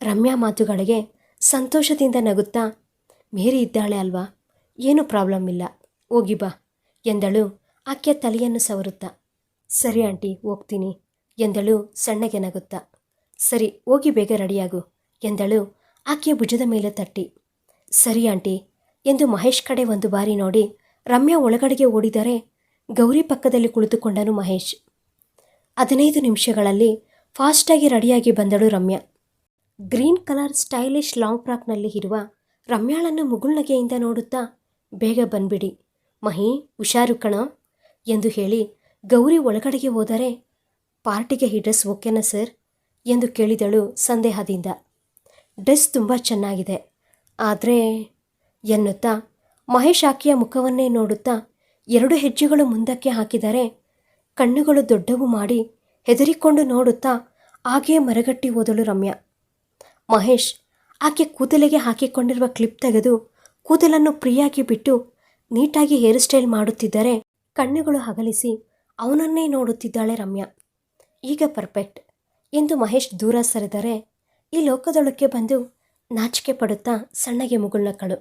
ರಮ್ಯಾ ಮಾತುಗಳಿಗೆ ಸಂತೋಷದಿಂದ ನಗುತ್ತಾ, ಮೇರಿ ಇದ್ದಾಳೆ ಅಲ್ವಾ? ಏನೂ ಪ್ರಾಬ್ಲಮ್ ಇಲ್ಲ. ಹೋಗಿ ಬಾ ಎಂದಳು ಆಕೆಯ ತಲೆಯನ್ನು ಸವರುತ್ತಾ. ಸರಿ ಆಂಟಿ, ಹೋಗ್ತೀನಿ, ಎಂದಳು ಸಣ್ಣಗೆ ನಗುತ್ತಾ. ಸರಿ, ಹೋಗಿ ಬೇಗ ರೆಡಿಯಾಗು, ಎಂದಳು ಆಕೆಯ ಭುಜದ ಮೇಲೆ ತಟ್ಟಿ. ಸರಿ ಆಂಟಿ, ಎಂದು ಮಹೇಶ್ ಕಡೆ ಒಂದು ಬಾರಿ ನೋಡಿ ರಮ್ಯಾ ಒಳಗಡೆಗೆ ಓಡಿದರೆ ಗೌರಿ ಪಕ್ಕದಲ್ಲಿ ಕುಳಿತುಕೊಂಡನು ಮಹೇಶ್. ಹದಿನೈದು ನಿಮಿಷಗಳಲ್ಲಿ ಫಾಸ್ಟಾಗಿ ರೆಡಿಯಾಗಿ ಬಂದಳು Ramya. Green colour stylish long ಫ್ರಾಕ್ನಲ್ಲಿ ಇರುವ ರಮ್ಯಾಳನ್ನು ಮುಗುಳ್ನಗೆಯಿಂದ ನೋಡುತ್ತಾ, ಬೇಗ ಬಂದ್ಬಿಡಿ, ಮಹಿ, ಹುಷಾರು ಕಣೋ ಎಂದು ಹೇಳಿ ಗೌರಿ ಒಳಗಡೆಗೆ ಹೋದರೆ, ಪಾರ್ಟಿಗೆ ಈ ಡ್ರೆಸ್ ಓಕೆನಾ ಸರ್? ಎಂದು ಕೇಳಿದಳು ಸಂದೇಹದಿಂದ. ಡ್ರೆಸ್ ತುಂಬ ಚೆನ್ನಾಗಿದೆ. ಆದರೆ, ಎನ್ನುತ್ತಾ, ಮಹೇಶ್ ಆಕೆಯ ಮುಖವನ್ನೇ ನೋಡುತ್ತಾ ಎರಡು ಹೆಜ್ಜೆಗಳು ಮುಂದಕ್ಕೆ ಹಾಕಿದರೆ, ಕಣ್ಣುಗಳು ದೊಡ್ಡವು ಮಾಡಿ ಹೆದರಿಕೊಂಡು ನೋಡುತ್ತಾ ಹಾಗೆಯೇ ಮರಗಟ್ಟಿ ಓದಲು ರಮ್ಯ. ಮಹೇಶ್ ಆಕೆ ಕೂದಲಿಗೆ ಹಾಕಿಕೊಂಡಿರುವ ಕ್ಲಿಪ್ ತೆಗೆದು ಕೂದಲನ್ನು ಪ್ರಿಯಾಗಿ ಬಿಟ್ಟು ನೀಟಾಗಿ ಹೇರ್ ಸ್ಟೈಲ್ ಮಾಡುತ್ತಿದ್ದರೆ ಕಣ್ಣುಗಳು ಹಗಲಿಸಿ ಅವನನ್ನೇ ನೋಡುತ್ತಿದ್ದಾಳೆ ರಮ್ಯಾ. ಈಗ ಪರ್ಫೆಕ್ಟ್. ಎಂದು ಮಹೇಶ್ ದೂರ ಸರಿದರೆ ಈ ಲೋಕದೊಳಕ್ಕೆ ಬಂದು ನಾಚಿಕೆ ಪಡುತ್ತಾ ಸಣ್ಣಗೆ ಮುಗುಳ್ನಕ್ಕಳು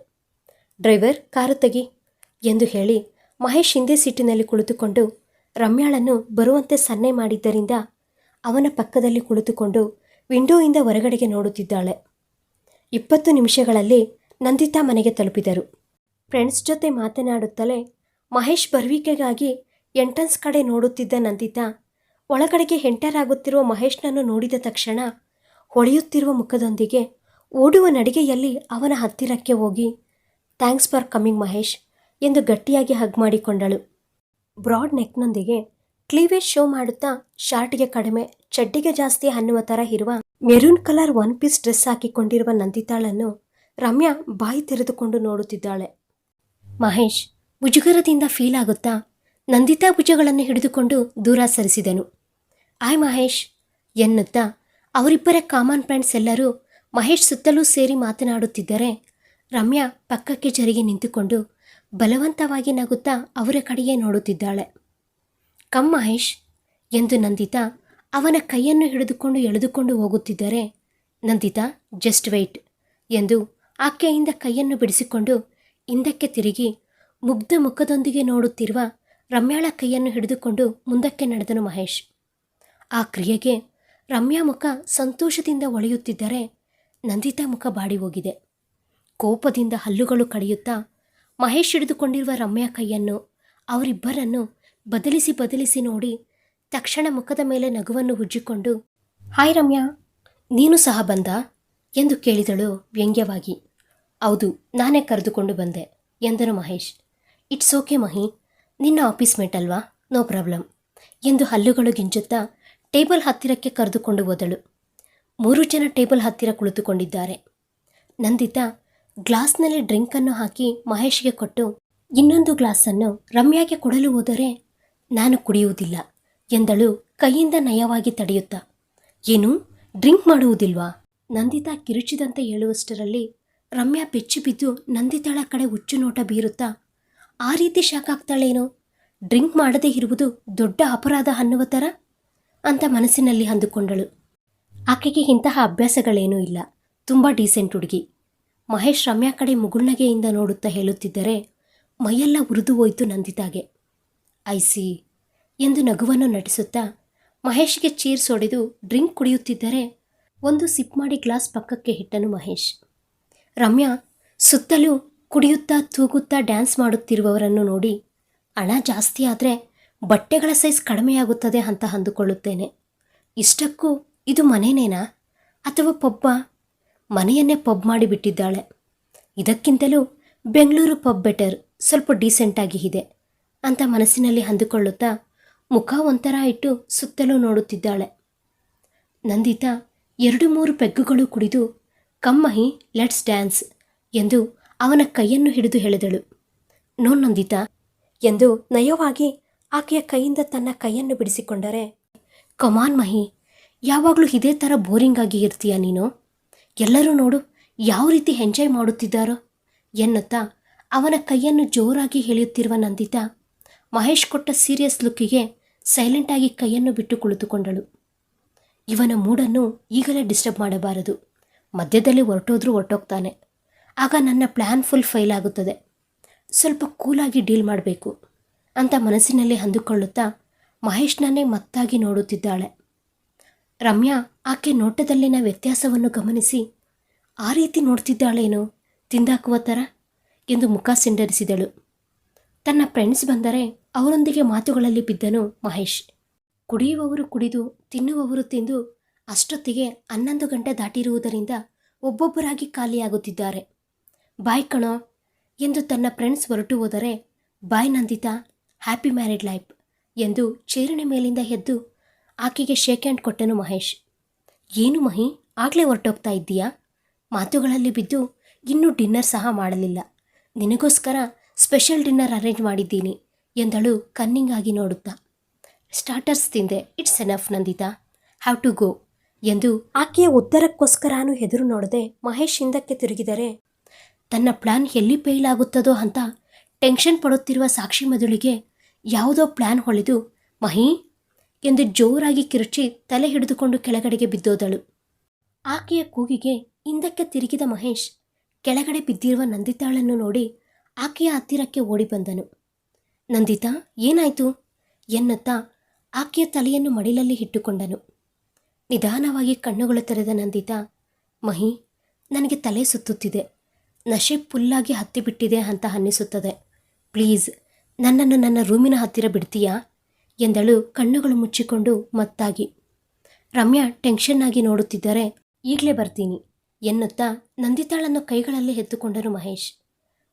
ಡ್ರೈವರ್, ಕಾರು ತೆಗಿ ಎಂದು ಹೇಳಿ ಮಹೇಶ್ ಹಿಂದೆ ಸೀಟಿನಲ್ಲಿ ಕುಳಿತುಕೊಂಡು ರಮ್ಯಾಳನ್ನು ಬರುವಂತೆ ಸನ್ನೆ ಮಾಡಿದ್ದರಿಂದ ಅವನ ಪಕ್ಕದಲ್ಲಿ ಕುಳಿತುಕೊಂಡು ವಿಂಡೋಯಿಂದ ಹೊರಗಡೆಗೆ ನೋಡುತ್ತಿದ್ದಾಳೆ. ಇಪ್ಪತ್ತು ನಿಮಿಷಗಳಲ್ಲಿ ನಂದಿತಾ ಮನೆಗೆ ತಲುಪಿದರು. ಫ್ರೆಂಡ್ಸ್ ಜೊತೆ ಮಾತನಾಡುತ್ತಲೇ ಮಹೇಶ್ ಬರುವಿಕೆಗಾಗಿ ಎಂಟ್ರೆನ್ಸ್ ಕಡೆ ನೋಡುತ್ತಿದ್ದ ನಂದಿತಾ, ಒಳಗಡೆಗೆ ಎಂಟರ್ ಆಗುತ್ತಿರುವ ಮಹೇಶ್ನನ್ನು ನೋಡಿದ ತಕ್ಷಣ ಹೊಳೆಯುತ್ತಿರುವ ಮುಖದೊಂದಿಗೆ ಓಡುವ ನಡಿಗೆಯಲ್ಲಿ ಅವನ ಹತ್ತಿರಕ್ಕೆ ಹೋಗಿ, ಥ್ಯಾಂಕ್ಸ್ ಫಾರ್ ಕಮಿಂಗ್ ಮಹೇಶ್ ಎಂದು ಗಟ್ಟಿಯಾಗಿ ಹಗ್ ಮಾಡಿಕೊಂಡಳು. ಬ್ರಾಡ್ ನೆಕ್ನೊಂದಿಗೆ ಕ್ಲೀವೇಜ್ ಶೋ ಮಾಡುತ್ತಾ, ಶಾರ್ಟ್ಗೆ ಕಡಿಮೆ, ಚಡ್ಡಿಗೆ ಜಾಸ್ತಿ ಅನ್ನುವ ಥರ ಇರುವ maroon colour one piece dress ಹಾಕಿಕೊಂಡಿರುವ ನಂದಿತಾಳನ್ನು ರಮ್ಯಾ ಬಾಯಿ ತೆರೆದುಕೊಂಡು ನೋಡುತ್ತಿದ್ದಾಳೆ. ಮಹೇಶ್ ಮುಜುಗರದಿಂದ ಫೀಲ್ ಆಗುತ್ತಾ ನಂದಿತಾ ಭುಜಗಳನ್ನು ಹಿಡಿದುಕೊಂಡು ದೂರ ಸರಿಸಿದನು. ಆಯ್ ಮಹೇಶ್, ಎನ್ನುತ್ತಾ ಅವರಿಬ್ಬರ ಕಾಮನ್ ಫ್ರೆಂಡ್ಸ್ ಎಲ್ಲರೂ ಮಹೇಶ್ ಸುತ್ತಲೂ ಸೇರಿ ಮಾತನಾಡುತ್ತಿದ್ದರೆ ರಮ್ಯಾ ಪಕ್ಕಕ್ಕೆ ಜರಿಗೆ ನಿಂತುಕೊಂಡು ಬಲವಂತವಾಗಿ ನಗುತ್ತಾ ಅವರ ಕಡೆಗೆ ನೋಡುತ್ತಿದ್ದಾಳೆ. ಕಮ್ ಮಹೇಶ್, ಎಂದು ನಂದಿತಾ ಅವನ ಕೈಯನ್ನು ಹಿಡಿದುಕೊಂಡು ಎಳೆದುಕೊಂಡು ಹೋಗುತ್ತಿದ್ದರೆ, ನಂದಿತಾ ಜಸ್ಟ್ ವೆಯ್ಟ್ ಎಂದು ಆಕೆಯಿಂದ ಕೈಯನ್ನು ಬಿಡಿಸಿಕೊಂಡು ಹಿಂದಕ್ಕೆ ತಿರುಗಿ ಮುಗ್ಧ ಮುಖದೊಂದಿಗೆ ನೋಡುತ್ತಿರುವ ರಮ್ಯಾಳ ಕೈಯನ್ನು ಹಿಡಿದುಕೊಂಡು ಮುಂದಕ್ಕೆ ನಡೆದನು ಮಹೇಶ್. ಆ ಕ್ರಿಯೆಗೆ ರಮ್ಯಾ ಮುಖ ಸಂತೋಷದಿಂದ ಒಳೆಯುತ್ತಿದ್ದರೆ ನಂದಿತಾ ಮುಖ ಬಾಡಿ ಹೋಗಿದೆ. ಕೋಪದಿಂದ ಹಲ್ಲುಗಳು ಕಡಿಯುತ್ತಾ ಮಹೇಶ್ ಹಿಡಿದುಕೊಂಡಿರುವ ರಮ್ಯಾ ಕೈಯನ್ನು ಅವರಿಬ್ಬರನ್ನು ಬದಲಿಸಿ ಬದಲಿಸಿ ನೋಡಿ ತಕ್ಷಣ ಮುಖದ ಮೇಲೆ ನಗುವನ್ನು ಉಜ್ಜಿಕೊಂಡು ಹಾಯ್ ರಮ್ಯಾ, ನೀನು ಸಹ ಬಂದ? ಎಂದು ಕೇಳಿದಳು ವ್ಯಂಗ್ಯವಾಗಿ. ಹೌದು, ನಾನೇ ಕರೆದುಕೊಂಡು ಬಂದೆ, ಎಂದನು ಮಹೇಶ್. ಇಟ್ಸ್ ಓಕೆ ಮಹಿ ನಿನ್ನ ಆಫೀಸ್ ಮೇಟ್ ಅಲ್ವಾ? ನೋ ಪ್ರಾಬ್ಲಮ್ ಎಂದು ಹಲ್ಲುಗಳು ಗಿಂಚುತ್ತಾ ಟೇಬಲ್ ಹತ್ತಿರಕ್ಕೆ ಕರೆದುಕೊಂಡು ಹೋದಳು. ಮೂರು ಜನ ಟೇಬಲ್ ಹತ್ತಿರ ಕುಳಿತುಕೊಂಡಿದ್ದಾರೆ. ನಂದಿತಾ ಗ್ಲಾಸ್ನಲ್ಲಿ ಡ್ರಿಂಕನ್ನು ಹಾಕಿ ಮಹೇಶ್ಗೆ ಕೊಟ್ಟು, ಇನ್ನೊಂದು ಗ್ಲಾಸನ್ನು ರಮ್ಯಾಗೆ ಕೊಡಲು ಹೋದರೆ ನಾನು ಕುಡಿಯುವುದಿಲ್ಲ, ಎಂದಳು ಕೈಯಿಂದ ನಯವಾಗಿ ತಡೆಯುತ್ತಾ. ಏನು? ಡ್ರಿಂಕ್ ಮಾಡುವುದಿಲ್ವಾ? ನಂದಿತಾ ಕಿರುಚಿದಂತೆ ಹೇಳುವಷ್ಟರಲ್ಲಿ ರಮ್ಯಾ ಬೆಚ್ಚಿ ಬಿದ್ದು ನಂದಿತಾಳ ಕಡೆ ಹುಚ್ಚು ನೋಟ ಬೀರುತ್ತಾ ಆ ರೀತಿ ಶಾಕ್ ಆಗ್ತಾಳೇನು? ಡ್ರಿಂಕ್ ಮಾಡದೇ ಇರುವುದು ದೊಡ್ಡ ಅಪರಾಧ ಅನ್ನುವ ಥರ ಅಂತ ಮನಸ್ಸಿನಲ್ಲಿ ಅಂದುಕೊಂಡಳು. ಆಕೆಗೆ ಇಂತಹ ಅಭ್ಯಾಸಗಳೇನೂ ಇಲ್ಲ. ತುಂಬ ಡೀಸೆಂಟ್ ಹುಡುಗಿ. ಮಹೇಶ್ ರಮ್ಯಾ ಕಡೆ ಮುಗುಳ್ನಗೆಯಿಂದ ನೋಡುತ್ತಾ ಹೇಳುತ್ತಿದ್ದರೆ ಮೈಯೆಲ್ಲ ಉರಿದು ಹೋಯಿತು ನಂದಿತಾಗೆ. ಐಸಿ ಎಂದು ನಗುವನ್ನು ನಟಿಸುತ್ತಾ ಮಹೇಶ್ಗೆ ಚೀರ್ಸ್ ಹೊಡೆದು ಡ್ರಿಂಕ್ ಕುಡಿಯುತ್ತಿದ್ದರೆ ಒಂದು ಸಿಪ್ ಮಾಡಿ ಗ್ಲಾಸ್ ಪಕ್ಕಕ್ಕೆ ಇಟ್ಟನು ಮಹೇಶ್. ರಮ್ಯಾ ಸುತ್ತಲೂ ಕುಡಿಯುತ್ತಾ ತೂಗುತ್ತಾ ಡ್ಯಾನ್ಸ್ ಮಾಡುತ್ತಿರುವವರನ್ನು ನೋಡಿ ಹಣ ಜಾಸ್ತಿ ಆದರೆ ಬಟ್ಟೆಗಳ ಸೈಜ್ ಕಡಿಮೆಯಾಗುತ್ತದೆ ಅಂತ ಅಂದುಕೊಳ್ಳುತ್ತೇನೆ. ಇಷ್ಟಕ್ಕೂ ಇದು ಮನೆನೇನಾ? ಅಥವಾ ಪಬ್ಬ? ಮನೆಯನ್ನೇ ಪಬ್ ಮಾಡಿಬಿಟ್ಟಿದ್ದಾಳೆ ಇದಕ್ಕಿಂತಲೂ ಬೆಂಗಳೂರು ಪಬ್ ಬೆಟರ್, ಸ್ವಲ್ಪ ಡೀಸೆಂಟಾಗಿ ಇದೆ ಅಂತ ಮನಸ್ಸಿನಲ್ಲಿ ಅಂದುಕೊಳ್ಳುತ್ತಾ ಮುಖ ಒಂಥರ ಇಟ್ಟು ಸುತ್ತಲೂ ನೋಡುತ್ತಿದ್ದಾಳೆ. ನಂದಿತಾ ಎರಡು ಮೂರು ಪೆಗ್ಗುಗಳು ಕುಡಿದು, ಕಮ್ಮಹಿ ಲೆಟ್ಸ್ ಡ್ಯಾನ್ಸ್ ಎಂದು ಅವನ ಕೈಯನ್ನು ಹಿಡಿದು ಹೇಳಿದಳು. ನೋ ನಂದಿತಾ, ಎಂದು ನಯವಾಗಿ ಆಕೆಯ ಕೈಯಿಂದ ತನ್ನ ಕೈಯನ್ನು ಬಿಡಿಸಿಕೊಂಡರೆ, ಕಮಾನ್ ಮಹಿ, ಯಾವಾಗಲೂ ಇದೇ ಥರ ಬೋರಿಂಗ್ ಆಗಿ ಇರ್ತೀಯ ನೀನು? ಎಲ್ಲರೂ ನೋಡು, ಯಾವ ರೀತಿ ಎಂಜಾಯ್ ಮಾಡುತ್ತಿದ್ದಾರೋ? ಎನ್ನುತ್ತಾ ಅವನ ಕೈಯನ್ನು ಜೋರಾಗಿ ಹೇಳುತ್ತಿರುವ ನಂದಿತಾ ಮಹೇಶ್ ಕೊಟ್ಟ ಸೀರಿಯಸ್ ಲುಕ್ಕಿಗೆ ಸೈಲೆಂಟಾಗಿ ಕೈಯನ್ನು ಬಿಟ್ಟು ಕುಳಿತುಕೊಂಡಳು. ಇವನ ಮೂಡನ್ನು ಈಗಲೇ ಡಿಸ್ಟರ್ಬ್ ಮಾಡಬಾರದು. ಮಧ್ಯದಲ್ಲಿ ಹೊರಟೋದ್ರೂ ಹೊರಟೋಗ್ತಾನೆ. ಆಗ ನನ್ನ ಪ್ಲ್ಯಾನ್ ಫುಲ್ ಫೈಲ್ ಆಗುತ್ತದೆ. ಸ್ವಲ್ಪ ಕೂಲಾಗಿ ಡೀಲ್ ಮಾಡಬೇಕು ಅಂತ ಮನಸ್ಸಿನಲ್ಲಿ ಅಂದುಕೊಳ್ಳುತ್ತಾ ಮಹೇಶ್ನನ್ನೇ ಮತ್ತಾಗಿ ನೋಡುತ್ತಿದ್ದಾಳೆ. ರಮ್ಯಾ ಆಕೆ ನೋಟದಲ್ಲಿನ ವ್ಯತ್ಯಾಸವನ್ನು ಗಮನಿಸಿ, ಆ ರೀತಿ ನೋಡ್ತಿದ್ದಾಳೇನು, ತಿಂದಾಕುವ ಥರ ಎಂದು ಮುಖ ಸಿಂಡರಿಸಿದಳು. ತನ್ನ ಫ್ರೆಂಡ್ಸ್ ಬಂದರೆ ಅವರೊಂದಿಗೆ ಮಾತುಗಳಲ್ಲಿ ಬಿದ್ದನು ಮಹೇಶ್. ಕುಡಿಯುವವರು ಕುಡಿದು, ತಿನ್ನುವವರು ತಿಂದು ಅಷ್ಟೊತ್ತಿಗೆ ಹನ್ನೊಂದು ಗಂಟೆ ದಾಟಿರುವುದರಿಂದ ಒಬ್ಬೊಬ್ಬರಾಗಿ ಖಾಲಿಯಾಗುತ್ತಿದ್ದಾರೆ. ಬಾಯ್ ಕಣೋ. ಎಂದು ತನ್ನ ಫ್ರೆಂಡ್ಸ್ ಹೊರಟು ಹೋದರೆ, bye Nandita, happy married life ಎಂದು ಚೇರಿನ ಮೇಲಿಂದ ಎದ್ದು ಆಕೆಗೆ ಶೇಕ್ ಹ್ಯಾಂಡ್ ಕೊಟ್ಟನು ಮಹೇಶ್. ಏನು ಮಹಿ, ಆಗಲೇ ಹೊರಟೋಗ್ತಾ ಇದ್ದೀಯಾ? ಮಾತುಗಳಲ್ಲಿ ಬಿದ್ದು ಇನ್ನೂ ಡಿನ್ನರ್ ಸಹ ಮಾಡಲಿಲ್ಲ. ನಿನಗೋಸ್ಕರ ಸ್ಪೆಷಲ್ ಡಿನ್ನರ್ ಅರೇಂಜ್ ಮಾಡಿದ್ದೀನಿ ಎಂದಳು ಕನ್ನಿಂಗ್ ಆಗಿ ನೋಡುತ್ತಾ. ಸ್ಟಾರ್ಟರ್ಸ್ ತಿಂದೆ, it's enough Nandita. Have to go ಎಂದು ಆಕೆಯ ಉತ್ತರಕ್ಕೋಸ್ಕರಾನು ಎದುರು ನೋಡದೆ ಮಹೇಶ್ ಹಿಂದಕ್ಕೆ ತಿರುಗಿದರೆ ತನ್ನ ಪ್ಲ್ಯಾನ್ ಎಲ್ಲಿ ಫೇಲ್ ಆಗುತ್ತದೋ ಅಂತ ಟೆನ್ಷನ್ ಪಡುತ್ತಿರುವ ಸಾಕ್ಷಿ ಮದುಳಿಗೆ ಯಾವುದೋ ಪ್ಲ್ಯಾನ್ ಹೊಳೆದು, ಮಹಿ! ಎಂದು ಜೋರಾಗಿ ಕಿರುಚಿ ತಲೆ ಹಿಡಿದುಕೊಂಡು ಕೆಳಗಡೆಗೆ ಬಿದ್ದೋದಳು. ಆಕೆಯ ಕೂಗಿಗೆ ಹಿಂದಕ್ಕೆ ತಿರುಗಿದ ಮಹೇಶ್ ಕೆಳಗಡೆ ಬಿದ್ದಿರುವ ನಂದಿತಾಳನ್ನು ನೋಡಿ ಆಕೆಯ ಹತ್ತಿರಕ್ಕೆ ಓಡಿ ಬಂದನು. ನಂದಿತಾ, ಏನಾಯಿತು? ಎನ್ನುತ್ತಾ ಆಕೆಯ ತಲೆಯನ್ನು ಮಡಿಲಲ್ಲಿ ಇಟ್ಟುಕೊಂಡನು. ನಿಧಾನವಾಗಿ ಕಣ್ಣುಗಳು ತೆರೆದ ನಂದಿತಾ, ಮಹಿ, ನನಗೆ ತಲೆ ಸುತ್ತುತ್ತಿದೆ. ನಶೆ ಫುಲ್ಲಾಗಿ ಹತ್ತಿಬಿಟ್ಟಿದೆ ಅಂತ ಅನ್ನಿಸುತ್ತದೆ. ಪ್ಲೀಸ್, ನನ್ನನ್ನು ನನ್ನ ರೂಮಿನ ಹತ್ತಿರ ಬಿಡ್ತೀಯಾ? ಎಂದಳು ಕಣ್ಣುಗಳು ಮುಚ್ಚಿಕೊಂಡು ಮತ್ತಾಗಿ. ರಮ್ಯಾ ಟೆನ್ಷನ್ ಆಗಿ ನೋಡುತ್ತಿದ್ದರೆ, ಈಗಲೇ ಬರ್ತೀನಿ ಎನ್ನುತ್ತಾ ನಂದಿತಾಳನ್ನು ಕೈಗಳಲ್ಲಿ ಎತ್ತುಕೊಂಡರು Mahesh.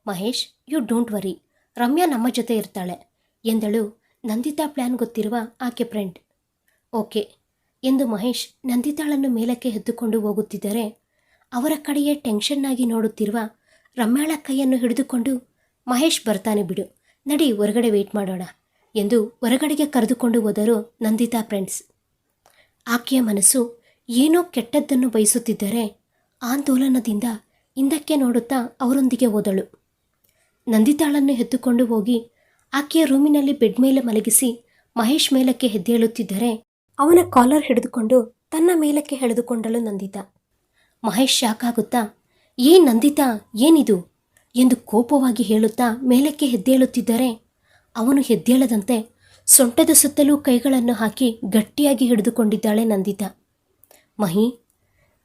Mahesh, you don't worry, Ramya ನಮ್ಮ ಜೊತೆ ಇರ್ತಾಳೆ ಎಂದಳು ನಂದಿತಾ ಪ್ಲ್ಯಾನ್ ಗೊತ್ತಿರುವ ಆಕೆ ಫ್ರೆಂಡ್. ಓಕೆ ಎಂದು ಮಹೇಶ್ ನಂದಿತಾಳನ್ನು ಮೇಲಕ್ಕೆ ಎದ್ದುಕೊಂಡು ಹೋಗುತ್ತಿದ್ದರೆ, ಅವರ ಕಡೆಯೇ ಟೆನ್ಷನ್ನಾಗಿ ನೋಡುತ್ತಿರುವ ರಮ್ಯಾಳ ಕೈಯನ್ನು ಹಿಡಿದುಕೊಂಡು, ಮಹೇಶ್ ಬರ್ತಾನೆ ಬಿಡು, ನಡಿ ಹೊರಗಡೆ ವೇಟ್ ಮಾಡೋಣ ಎಂದು ಹೊರಗಡೆಗೆ ಕರೆದುಕೊಂಡು ಹೋದರು ನಂದಿತಾ ಫ್ರೆಂಡ್ಸ್ ಆಕೆಯ ಮನಸ್ಸು ಏನೋ ಕೆಟ್ಟದ್ದನ್ನು ಬಯಸುತ್ತಿದ್ದರೆ ಆಂದೋಲನದಿಂದ ಹಿಂದಕ್ಕೆ ನೋಡುತ್ತಾ ಅವರೊಂದಿಗೆ ಹೋದಳು. ನಂದಿತಾಳನ್ನು ಎತ್ತುಕೊಂಡು ಹೋಗಿ ಆಕೆಯ ರೂಮಿನಲ್ಲಿ ಬೆಡ್ ಮೇಲೆ ಮಲಗಿಸಿ ಮಹೇಶ್ ಮೇಲಕ್ಕೆ ಹೆದ್ದೇಳುತ್ತಿದ್ದರೆ ಅವನ ಕಾಲರ್ ಹಿಡಿದುಕೊಂಡು ತನ್ನ ಮೇಲಕ್ಕೆ ಎಳೆದುಕೊಂಡಳು ನಂದಿತಾ. ಮಹೇಶ್ ಶಾಕ್ ಏ ನಂದಿತಾ, ಏನಿದು? ಎಂದು ಕೋಪವಾಗಿ ಹೇಳುತ್ತಾ ಮೇಲಕ್ಕೆ ಹೆದ್ದೇಳುತ್ತಿದ್ದರೆ, ಅವನು ಹೆದ್ದೇಳದಂತೆ ಸೊಂಟದ ಸುತ್ತಲೂ ಕೈಗಳನ್ನು ಹಾಕಿ ಗಟ್ಟಿಯಾಗಿ ಹಿಡಿದುಕೊಂಡಿದ್ದಾಳೆ ನಂದಿತಾ. ಮಹಿ,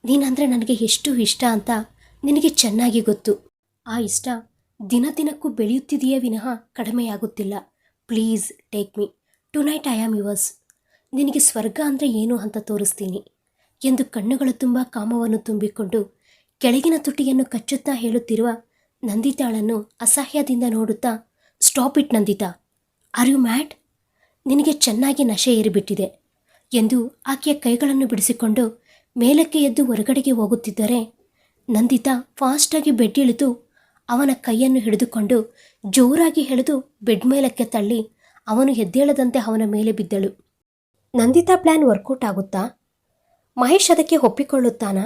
ನೀನಂದರೆ ನನಗೆ ಎಷ್ಟು ಇಷ್ಟ ಅಂತ ನಿನಗೆ ಚೆನ್ನಾಗಿ ಗೊತ್ತು. ಆ ಇಷ್ಟ ದಿನ ದಿನಕ್ಕೂ ಬೆಳೆಯುತ್ತಿದೆಯೇ ವಿನಃ ಕಡಿಮೆಯಾಗುತ್ತಿಲ್ಲ. Please take me. Tonight I am yours. ನಿನಗೆ ಸ್ವರ್ಗ ಅಂದರೆ ಏನು ಅಂತ ತೋರಿಸ್ತೀನಿ ಎಂದು ಕಣ್ಣುಗಳು ತುಂಬ ಕಾಮವನ್ನು ತುಂಬಿಕೊಂಡು ಕೆಳಗಿನ ತುಟಿಯನ್ನು ಕಚ್ಚುತ್ತಾ ಹೇಳುತ್ತಿರುವ ನಂದಿತಾಳನ್ನು ಅಸಹ್ಯದಿಂದ ನೋಡುತ್ತಾ, stop it Nandita, are you mad ನಿನಗೆ ಚೆನ್ನಾಗಿ ನಶೆ ಏರಿಬಿಟ್ಟಿದೆ ಎಂದು ಆಕೆಯ ಕೈಗಳನ್ನು ಬಿಡಿಸಿಕೊಂಡು ಮೇಲಕ್ಕೆ ಎದ್ದು ಹೊರಗಡೆಗೆ ಹೋಗುತ್ತಿದ್ದರೆ, ನಂದಿತಾ ಫಾಸ್ಟಾಗಿ ಬೆಡ್ ಇಳಿದು ಅವನ ಕೈಯನ್ನು ಹಿಡಿದುಕೊಂಡು ಜೋರಾಗಿ ಎಳೆದು ಬೆಡ್ ಮೇಲಕ್ಕೆ ತಳ್ಳಿ ಅವನು ಎದ್ದೇಳದಂತೆ ಅವನ ಮೇಲೆ ಬಿದ್ದಳು. ನಂದಿತಾ ಪ್ಲ್ಯಾನ್ ವರ್ಕೌಟ್ ಆಗುತ್ತಾ? ಮಹೇಶ್ ಅದಕ್ಕೆ ಒಪ್ಪಿಕೊಳ್ಳುತ್ತಾನಾ?